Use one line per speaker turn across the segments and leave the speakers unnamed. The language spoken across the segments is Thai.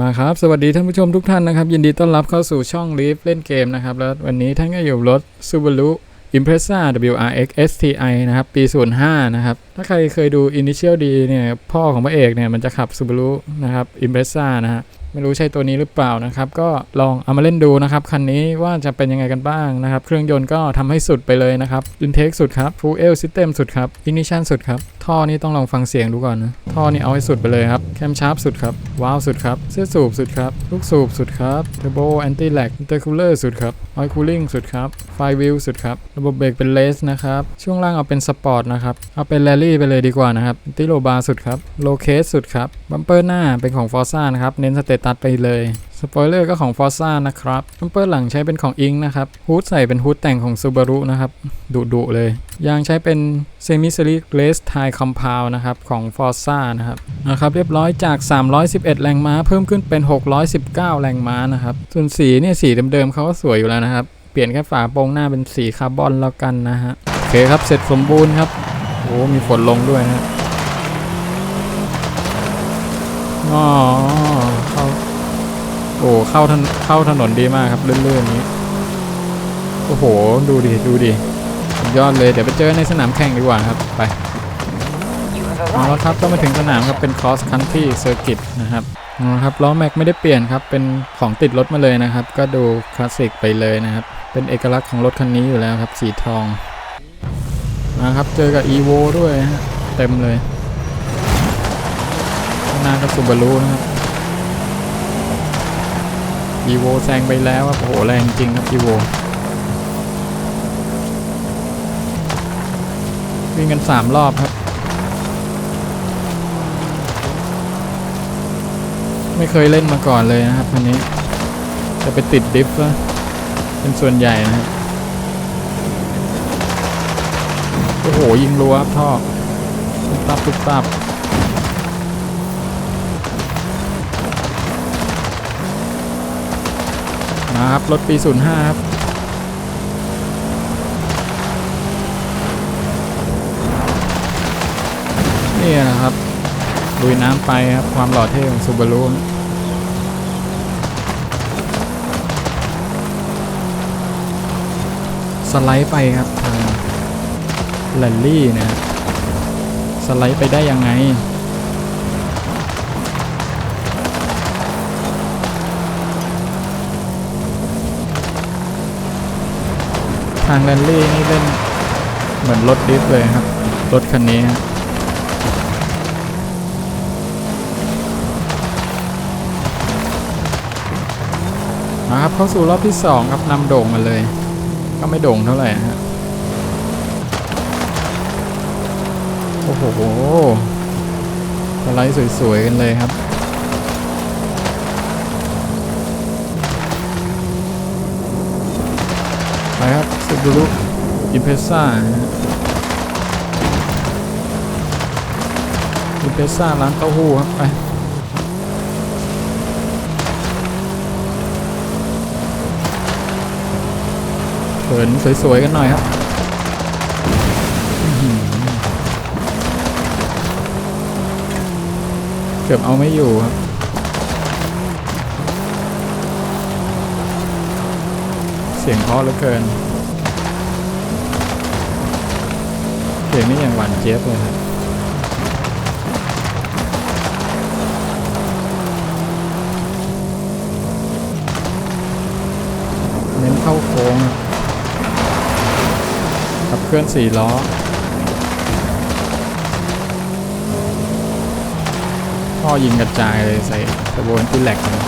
มาครับ สวัสดีท่านผู้ชมทุกท่านนะครับ ยินดีต้อนรับเข้าสู่ช่องลีฟเล่นเกมนะครับ แล้ววันนี้ท่านก็อยู่รถ Subaru Impreza WRX STI นะครับ ปี 05 นะครับ ถ้าใครเคยดู Initial D เนี่ย พ่อของพระเอกเนี่ย มันจะขับ Subaru นะครับ Impreza นะฮะ ไม่รู้ใช่ตัวนี้หรือเปล่านะครับ ก็ลองเอามาเล่นดูนะครับ คันนี้ว่าจะเป็นยังไงกันบ้างนะครับ เครื่องยนต์ก็ทำให้สุดไปเลยนะครับ Intake สุดครับ Full L System สุดครับ Ignition สุดครับ ท่อนี้ต้องลองฟังเสียงดูก่อนนะ ท่อนี้เอาให้สุดไปเลยครับ แคมชาร์ปสุดครับ ว้าวสุดครับ เสื้อสูบสุดครับ ลูกสูบสุดครับเทอร์โบแอนตี้แลกอินเตอร์คูลเลอร์สุดครับออยล์คูลิ่งสุดครับ ไฟวิวสุดครับ ระบบเบรกเป็นเลสนะครับ ช่วงล่างเอาเป็นสปอร์ตนะครับ เอาเป็นแรลลี่ไปเลยดีกว่านะครับติโลบาสุดครับ โลเคสสุดครับ บัมเปอร์หน้าเป็นของฟอร์ซ่านะครับ เน้นสเตตสไปเลยสปอยเลอร์ก็ของ Forza นะครับบัมเปอร์หลังใช้เป็นของ i n งนะครับฮูดใส่เป็นฮูดแต่งของ Subaru นะครับดุดุเลยยางใช้เป็น Semi Slick Race Tie Compound นะครับของ Forza นะครับนะครับเรียบร้อยจาก 311 แรงม้าเพิ่มขึ้นเป็น 619 แรงม้านะครับส่วนสีเนี่ยสีเดิมๆเขาก็สวยอยู่แล้วนะครับ เปลี่ยนแค่ฝาโปรงหน้าเป็นสีคาร์บอนแล้วกันนะฮะโอเคครับเสร็จสมบูรณ์ครับโอ้มีฝนลงด้วยนะฮะอ๋อ เข้าเข้าถนเข้าถนนดีมากครับลื่อนๆนี้ โอ้โห ดูดิ ดูดิยอดเลย เดี๋ยวไปเจอในสนามแข่งดีกว่าครับ ไปเอาละครับ ก็มาถึงสนามครับ เป็น cross country circuit นะครับเอาละครับ ล้อแม็กไม่ได้เปลี่ยนครับ เป็นของติดรถมาเลยนะครับ ก็ดูคลาสสิกไปเลยนะครับ เป็นเอกลักษณ์ของรถคันนี้อยู่แล้วครับ สีทองมาครับ เจอกับ evo ด้วยฮะ เต็มเลยข้างหน้าก็ซูบารุนะครับ อีโวแซงไปแล้วครับโอ้โหแรงจริงครับอีโววิ่งกันสามรอบครับ ไม่เคยเล่นมาก่อนเลยนะครับคันนี้จะไปติดดิฟแล้วเป็นส่วนใหญ่นะครับโอ้โหยิงรัวครับท่อตุ๊บตับตุ๊บตับ มาครับ รถปี 05 ครับนี่นะครับลุยน้ำไปครับ ความหล่อเท่ของซูบารุสไลด์ไปครับทางแลนลี่นะสไลด์ไปได้ยังไงางแรลลี่นี่เล่นเหมือนรถดิฟเลยครับ รถคันนี้ฮะครับเข้าสู่รอบที่ 2 ครับนำโด่งมาเลย ก็ไม่โด่งเท่าไหร่ฮะโอ้โหสไลด์สวยๆกันเลยครับ ไปครับซูบูรุอิมเพซ่าอิมเพซ่าร้านเต้าหู้ครับไปเขินสวย ๆ กันหน่อยครับเกือบเอาไม่อยู่ครับ สียงเพราะเหลือเกิน เสียงนี่อย่างหวานเจี๊ยบเลยครับเน้นเข้าโค้งขับเคลื่อนสี่ล้อพ่อยิงกระจายเลยใส่กระบวนที่แหลกเลย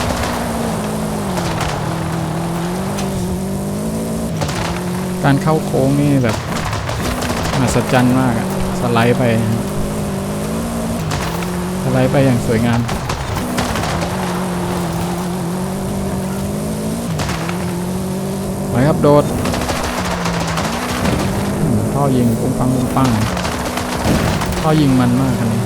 การเข้าโค้งนี่แบบมหัศจรรย์มากอะสไลด์ไป สไลด์ไปอย่างสวยงามไปครับโดดท่อยิงปุ้งปังปุ้งปังท่อยิงมันมากคันนี้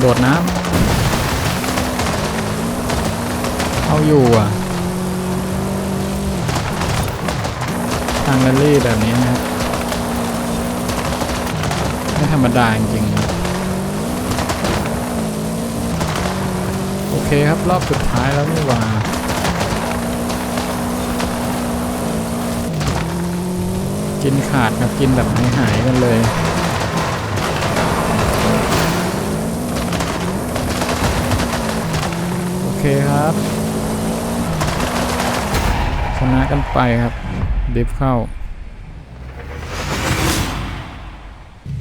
โดดน้ำเอาอยู่อะางแรลลี่แบบนี้นะครับ ไม่ธรรมดาจริงๆ โอเคครับ รอบสุดท้ายแล้วนี่หว่ากินขาดครับกินแบบหายหายๆกันเลย เคครับ ชนะกันไปครับดิฟเข้า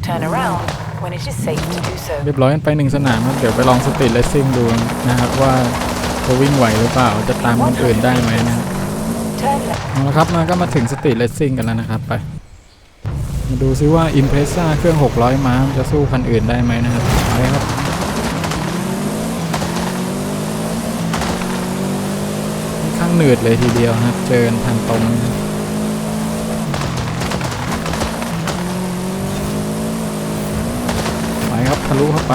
Turn around when it is safe to do so.
เรียบร้อยกันไปหนึ่งสนามครับ เดี๋ยวไปลองสตรีทเลสซิ่งดูนะครับว่าจะวิ่งไหวหรือเปล่า จะตามคนอื่นได้ไหมนะครับ
Turn left.
เอาละครับมาก็มาถึงสตรีทเลสซิ่งกันแล้วนะครับไป มาดูซิว่า i m p r e s s a เครื่อง 600 ม้ามันจะสู้คันอื่นได้ไหมนะครับไปครับ ค่อนข้าง หนืดเลยทีเดียวนะครับ เจอทางตรงไปครับทะลุเข้าไป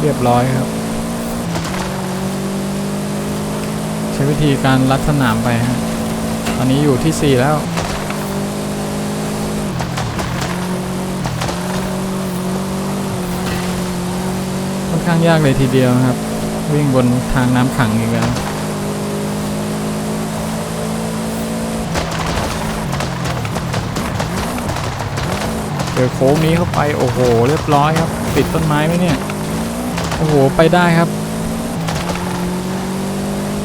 เรียบร้อยครับ ใช้วิธีการลัดสนามไปฮะตอนนี้อยู่ที่ 4 แล้ว ข้างยากเลยทีเดียวครับ วิ่งบนทางน้ำขังอีกแล้วเจอโค้งนี้เข้าไปโอ้โห เรียบร้อยครับ ติดต้นไม้ไหมเนี่ย โอ้โห ไปได้ครับ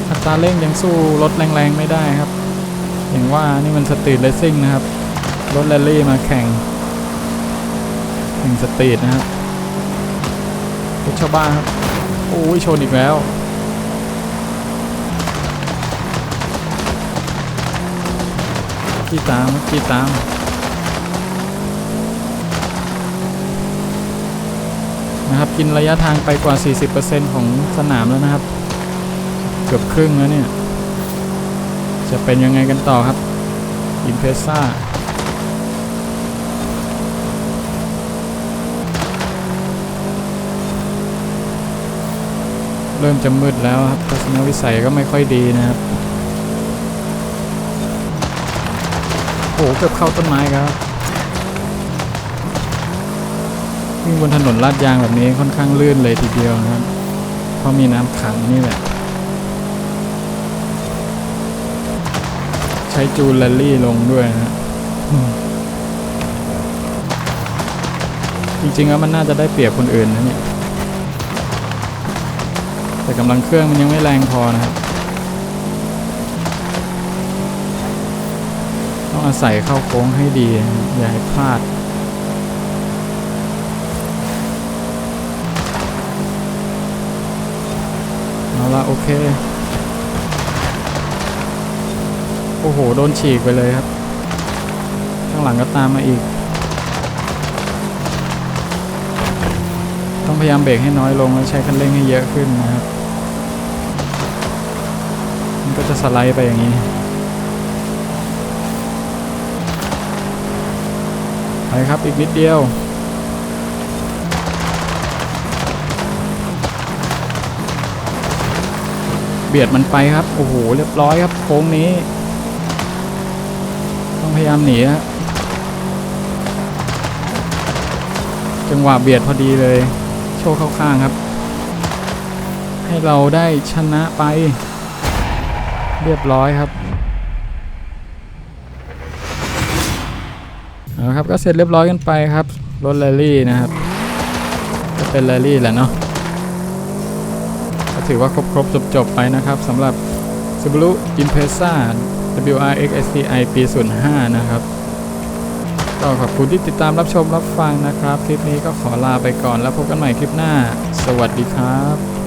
อัตราเร่งยังสู้รถแรงๆไม่ได้ครับ อย่างว่านี่มันสตรีทเลสซิ่งนะครับ รถแรลลี่มาแข่งแข่งสตรีทนะครับ ชาวบ้านครับ โอ้ยชนอีกแล้วขี่ตามขี่ตามนะครับกินระยะทางไปกว่า 40%ของสนามแล้วนะครับ เกือบครึ่งแล้วเนี่ย จะเป็นยังไงกันต่อครับ อินเพสซ่า เริ่มจะมืดแล้วครับทัศนวิสัยก็ไม่ค่อยดีนะครับโอ้โหเกือบเข้าต้นไม้ครับวิ่งบนถนนลาดยางแบบนี้ค่อนข้างลื่นเลยทีเดียวนะครับ เพราะมีน้ำขังนี่แหละใช้จูนแรลลี่ลงด้วยนะจริงๆแล้วมันน่าจะได้เปรียบคนอื่นนะเนี่ย แต่กำลังเครื่องมันยังไม่แรงพอนะครับต้องอาศัยเข้าโค้งให้ดี อย่าให้พลาด เอาละโอเค โอ้โห โดนฉีกไปเลยครับ ข้างหลังก็ตามมาอีก ยายามเบรกให้น้อยลงแล้วใช้คันเร่งให้เยอะขึ้นนะครับ มันก็จะสไลด์ไปอย่างนี้ ไปครับอีกนิดเดียวเบียดมันไปครับ โอ้โห เรียบร้อยครับ โค้งนี้ ต้องพยายามหนีฮะจังหวะเบียดพอดีเลย ชว์เข้าข้างครับ ให้เราได้ชนะไปเรียบร้อยครับเอาละครับก็เสร็จเรียบร้อยกันไปครับรถแรลลี่นะครับก็เป็นแรลลี่แหละเนาะก็ถือว่าครบครบจบจบไปนะครับสำหรับ Subaru Impreza WRX STI ปี 05 นะครับ ก็ขอบคุณที่ติดตามรับชมรับฟังนะครับ คลิปนี้ก็ขอลาไปก่อนแล้วพบกันใหม่คลิปหน้า สวัสดีครับ